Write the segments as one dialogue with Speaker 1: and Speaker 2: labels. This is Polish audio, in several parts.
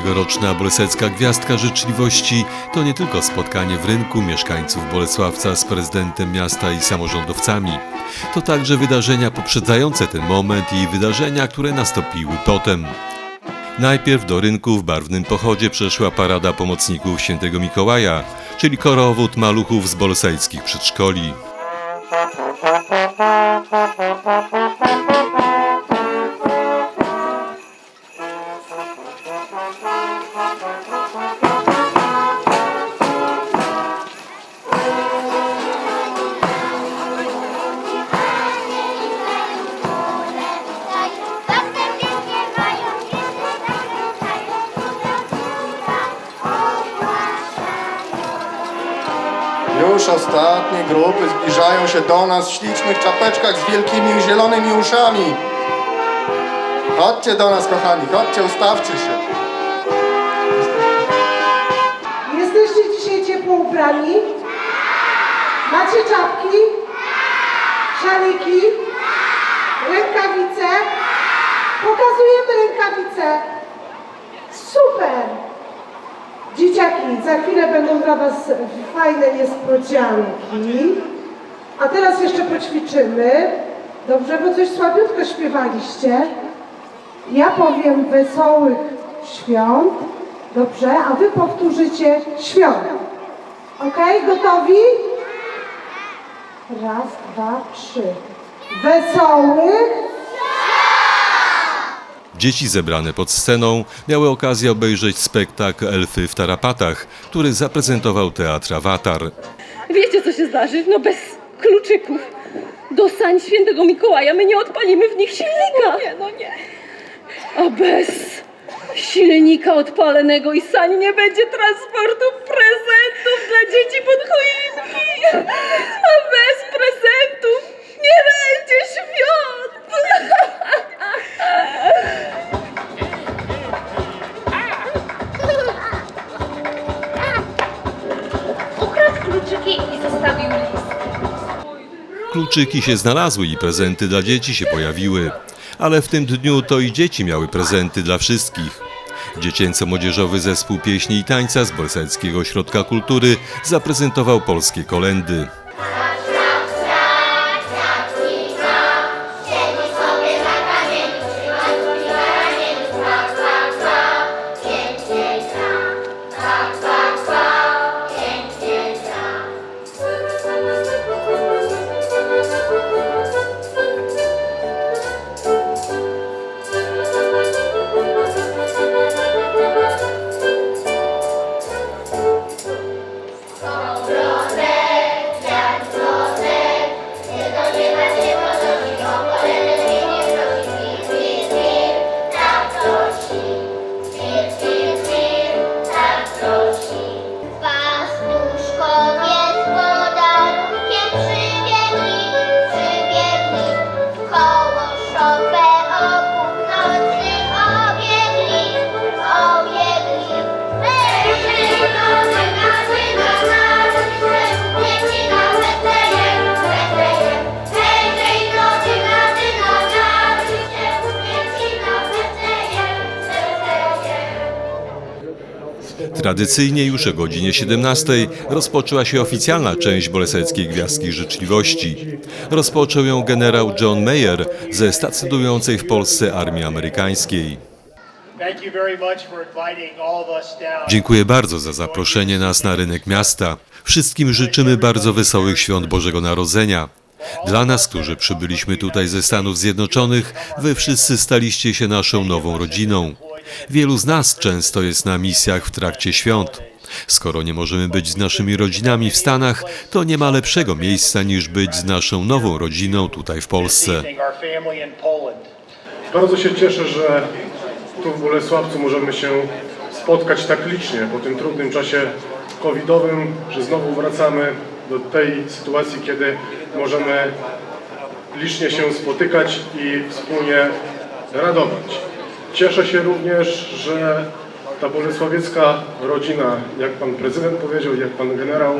Speaker 1: Tegoroczna Bolesecka Gwiazdka Życzliwości to nie tylko spotkanie w rynku mieszkańców Bolesławca z prezydentem miasta i samorządowcami. To także wydarzenia poprzedzające ten moment i wydarzenia, które nastąpiły potem. Najpierw do rynku w barwnym pochodzie przeszła parada pomocników świętego Mikołaja, czyli korowód maluchów z bolesejskich przedszkoli.
Speaker 2: Już ostatnie grupy zbliżają się do nas w ślicznych czapeczkach z wielkimi zielonymi uszami. Chodźcie do nas, kochani, chodźcie, ustawcie się.
Speaker 3: Jesteście dzisiaj ciepło ubrani? Macie czapki? Szaliki? Rękawice? Pokazujemy rękawice. Super! Dzieciaki, za chwilę będą dla Was fajne niespodzianki. A teraz jeszcze poćwiczymy. Dobrze, bo coś słabiutko śpiewaliście. Ja powiem wesołych świąt. Dobrze, a wy powtórzycie świąt. Ok, gotowi? Raz, dwa, trzy. Wesołych
Speaker 1: Dzieci zebrane pod sceną miały okazję obejrzeć spektakl Elfy w tarapatach, który zaprezentował teatr Awatar.
Speaker 4: Wiecie, co się zdarzy? No bez kluczyków. Do sań świętego Mikołaja my nie odpalimy w nich silnika. Nie, no nie. A bez silnika odpalonego i sań nie będzie transportu prezentów dla dzieci pod choinki.
Speaker 5: Kluczyki
Speaker 1: się znalazły i prezenty dla dzieci się pojawiły. Ale w tym dniu to i dzieci miały prezenty dla wszystkich. Dziecięco-młodzieżowy zespół pieśni i tańca z Bolseckiego Ośrodka Kultury zaprezentował polskie kolendy.
Speaker 5: 없어
Speaker 1: Tradycyjnie już o godzinie 17 rozpoczęła się oficjalna część Boleseckiej Gwiazdki Życzliwości. Rozpoczął ją generał John Mayer ze stacjonującej w Polsce Armii Amerykańskiej. Dziękuję bardzo za zaproszenie nas na rynek miasta. Wszystkim życzymy bardzo wesołych świąt Bożego Narodzenia. Dla nas, którzy przybyliśmy tutaj ze Stanów Zjednoczonych, wy wszyscy staliście się naszą nową rodziną. Wielu z nas często jest na misjach w trakcie świąt. Skoro nie możemy być z naszymi rodzinami w Stanach, to nie ma lepszego miejsca niż być z naszą nową rodziną tutaj w Polsce.
Speaker 6: Bardzo się cieszę, że tu w Bolesławcu możemy się spotkać tak licznie po tym trudnym czasie covidowym, że znowu wracamy do tej sytuacji, kiedy możemy licznie się spotykać i wspólnie radować. Cieszę się również, że ta bolesławiecka rodzina, jak pan prezydent powiedział, jak pan generał,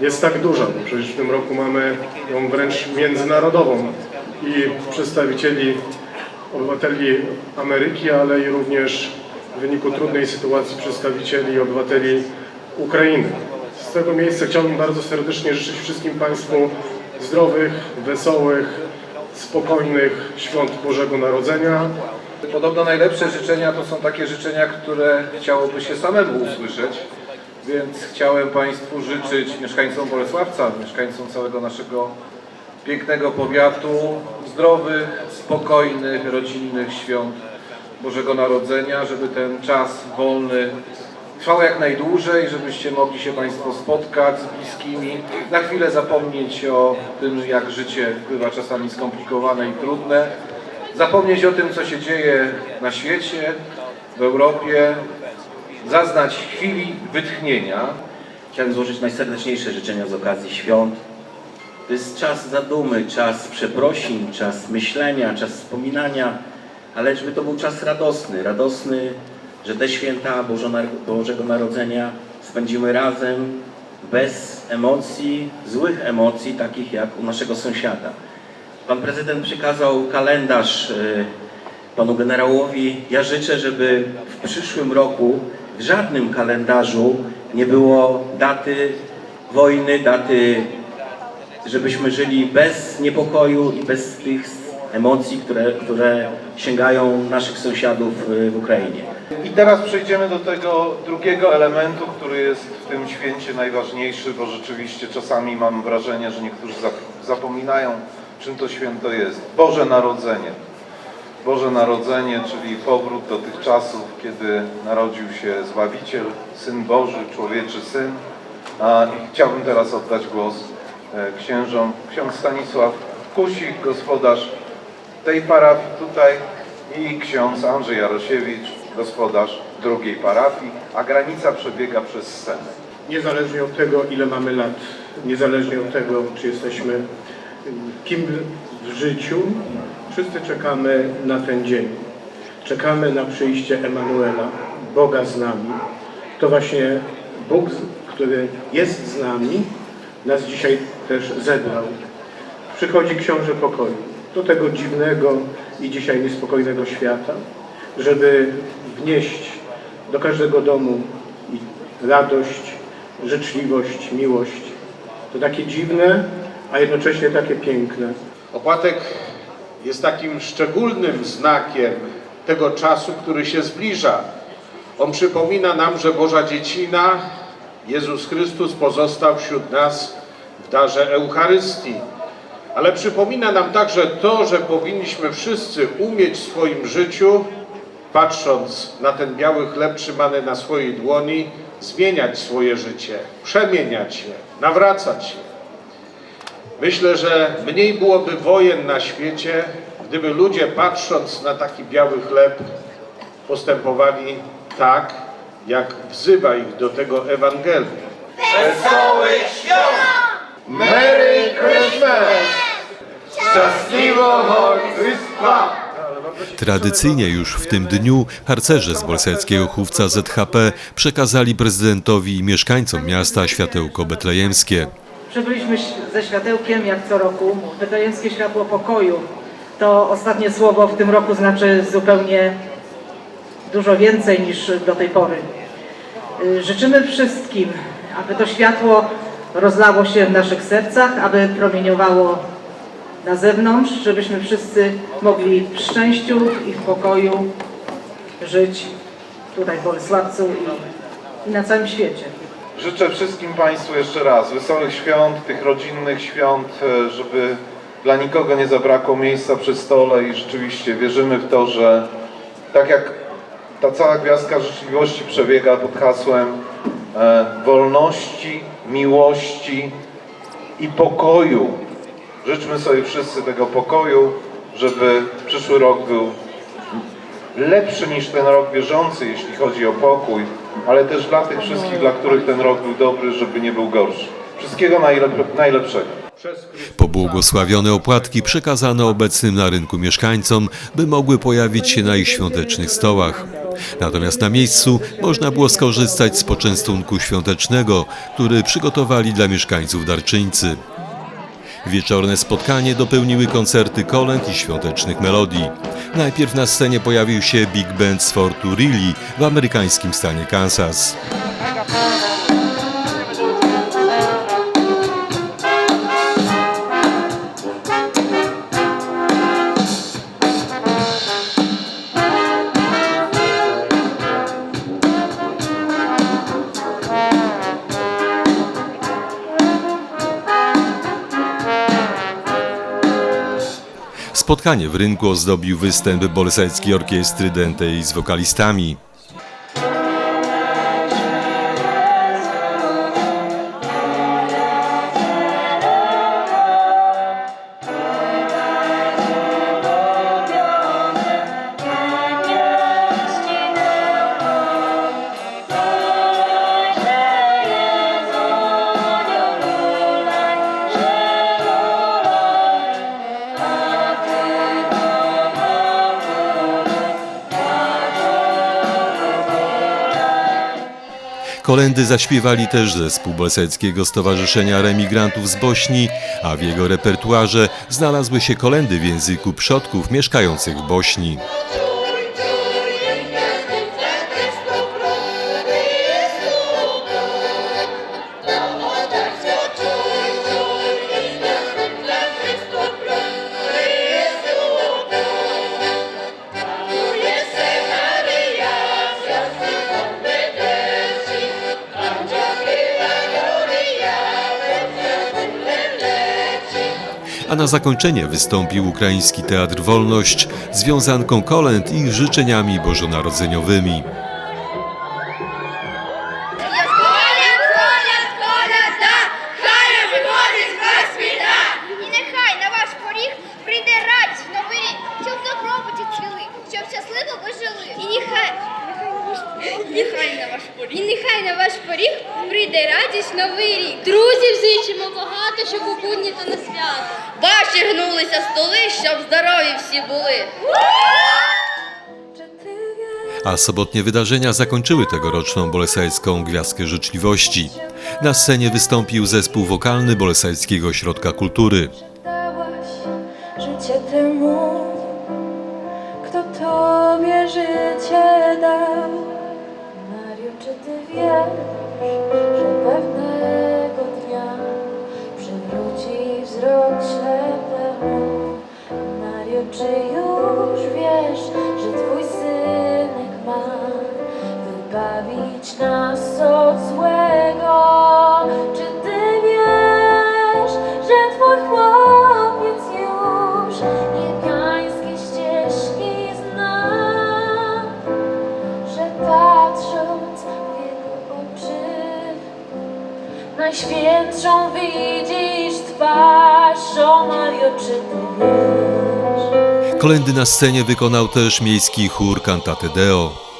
Speaker 6: jest tak duża, przecież w tym roku mamy ją wręcz międzynarodową i przedstawicieli obywateli Ameryki, ale i również
Speaker 7: w wyniku trudnej sytuacji przedstawicieli obywateli Ukrainy. Z tego miejsca chciałbym bardzo serdecznie życzyć wszystkim Państwu zdrowych, wesołych, spokojnych świąt Bożego Narodzenia.
Speaker 8: Podobno najlepsze życzenia to są takie życzenia, które chciałoby się samemu usłyszeć, więc chciałem Państwu życzyć mieszkańcom Bolesławca, mieszkańcom całego naszego pięknego powiatu zdrowych, spokojnych, rodzinnych świąt Bożego Narodzenia, żeby ten czas wolny trwał jak najdłużej, żebyście mogli się Państwo spotkać z bliskimi, na chwilę zapomnieć o tym, jak życie bywa czasami skomplikowane i trudne, zapomnieć o tym, co się dzieje na świecie, w Europie, zaznać chwili wytchnienia.
Speaker 9: Chciałem złożyć najserdeczniejsze życzenia z okazji świąt. To jest czas zadumy, czas przeprosin, czas myślenia, czas wspominania, ale żeby to był czas radosny, radosny, że te święta Bożego Narodzenia spędzimy razem, bez emocji, złych emocji, takich jak u naszego sąsiada. Pan prezydent przekazał kalendarz y, panu generałowi. Ja życzę, żeby w przyszłym roku w żadnym kalendarzu nie było daty wojny, daty, żebyśmy żyli bez niepokoju i bez tych emocji, które, które sięgają naszych sąsiadów y, w Ukrainie.
Speaker 10: I teraz przejdziemy do tego drugiego elementu, który jest w tym święcie najważniejszy, bo rzeczywiście czasami mam wrażenie, że niektórzy zap- zapominają, czym to święto jest. Boże Narodzenie. Boże Narodzenie, czyli powrót do tych czasów, kiedy narodził się Zbawiciel, Syn Boży, Człowieczy Syn. A, chciałbym teraz oddać głos e, księżom. Ksiądz Stanisław Kusik, gospodarz tej parafii tutaj i ksiądz Andrzej Jarosiewicz, gospodarz drugiej parafii, a granica przebiega przez scenę.
Speaker 7: Niezależnie od tego, ile mamy lat, niezależnie od tego, czy jesteśmy kim w życiu, wszyscy czekamy na ten dzień. Czekamy na przyjście Emanuela, Boga z nami. To właśnie Bóg, który jest z nami, nas dzisiaj też zebrał. Przychodzi Książę Pokoju do tego dziwnego i dzisiaj niespokojnego świata, żeby wnieść do każdego domu radość, życzliwość, miłość. To takie dziwne, a jednocześnie takie piękne.
Speaker 11: Opłatek jest takim szczególnym znakiem tego czasu, który się zbliża. On przypomina nam, że Boża Dziecina, Jezus Chrystus, pozostał wśród nas w darze Eucharystii. Ale przypomina nam także to, że powinniśmy wszyscy umieć w swoim życiu, patrząc na ten biały chleb trzymany na swojej dłoni, zmieniać swoje życie, przemieniać je, nawracać je. Myślę, że mniej byłoby wojen na świecie, gdyby ludzie patrząc na taki biały chleb postępowali tak, jak wzywa ich do tego Ewangelia.
Speaker 12: Merry Christmas! Szczęśliwo Chrystusa!
Speaker 1: Tradycyjnie już w tym dniu harcerze z bolseckiego chówca ZHP przekazali prezydentowi i mieszkańcom miasta światełko betlejemskie.
Speaker 13: Przybyliśmy ze światełkiem jak co roku. Betlejemskie światło pokoju. To ostatnie słowo w tym roku znaczy zupełnie dużo więcej niż do tej pory. Y, Życzymy wszystkim, aby to światło rozlało się w naszych sercach, aby promieniowało na zewnątrz, żebyśmy wszyscy mogli w szczęściu i w pokoju żyć tutaj w Bolesławcu i, i na całym świecie.
Speaker 10: Życzę wszystkim Państwu jeszcze raz wesołych świąt, tych rodzinnych świąt, e, żeby dla nikogo nie zabrakło miejsca przy stole i rzeczywiście wierzymy w to, że tak jak ta cała gwiazdka życzliwości przebiega pod hasłem e, wolności, miłości i pokoju. Życzmy sobie wszyscy tego pokoju, żeby przyszły rok był lepszy niż ten rok bieżący, jeśli chodzi o pokój, ale też dla tych wszystkich, dla których ten rok był dobry, żeby nie był gorszy. Wszystkiego najlep- najlepszego.
Speaker 1: Pobłogosławione opłatki przekazano obecnym na rynku mieszkańcom, by mogły pojawić się na ich świątecznych stołach. Natomiast na miejscu można było skorzystać z poczęstunku świątecznego, który przygotowali dla mieszkańców darczyńcy. Wieczorne spotkanie dopełniły koncerty kolęd i świątecznych melodii. Najpierw na scenie pojawił się Big Band z Fortu Riley w amerykańskim stanie Kansas. Spotkanie w rynku ozdobił występ Bolesajskiej Orkiestry Dętej z wokalistami. Kolendy zaśpiewali też zespół Boleseckiego Stowarzyszenia Remigrantów z Bośni, a w jego repertuarze znalazły się kolendy w języku przodków mieszkających w Bośni. A na zakończenie wystąpił ukraiński teatr Wolność z wiązanką kolęd i życzeniami bożonarodzeniowymi.
Speaker 5: новий рік.
Speaker 4: Друзів зичимо багато, щоб у будні та на свято.
Speaker 5: Ваші гнулися столи, щоб здорові всі були.
Speaker 1: A sobotnie wydarzenia zakończyły tegoroczną bolesajską Gwiazdkę Życzliwości. Na scenie wystąpił zespół wokalny Bolesajskiego Ośrodka Kultury.
Speaker 4: Dałaś życie temu, kto tobie życie dał. Mario, czy ty wiesz, Najświętszą widzisz twarz, o Mario, czy ty wiesz?
Speaker 1: Kolendy na scenie wykonał też miejski chór Cantate Deo.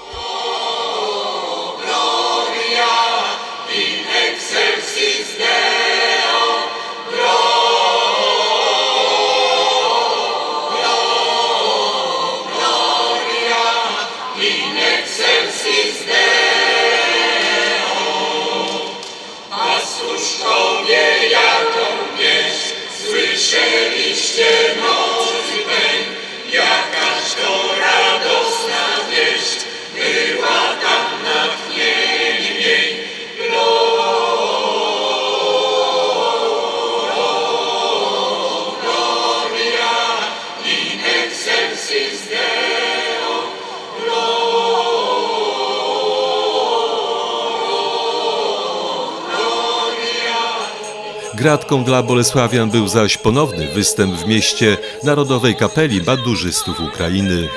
Speaker 1: Gratką dla Bolesławian był zaś ponowny występ w mieście Narodowej Kapeli Badurzystów Ukrainy.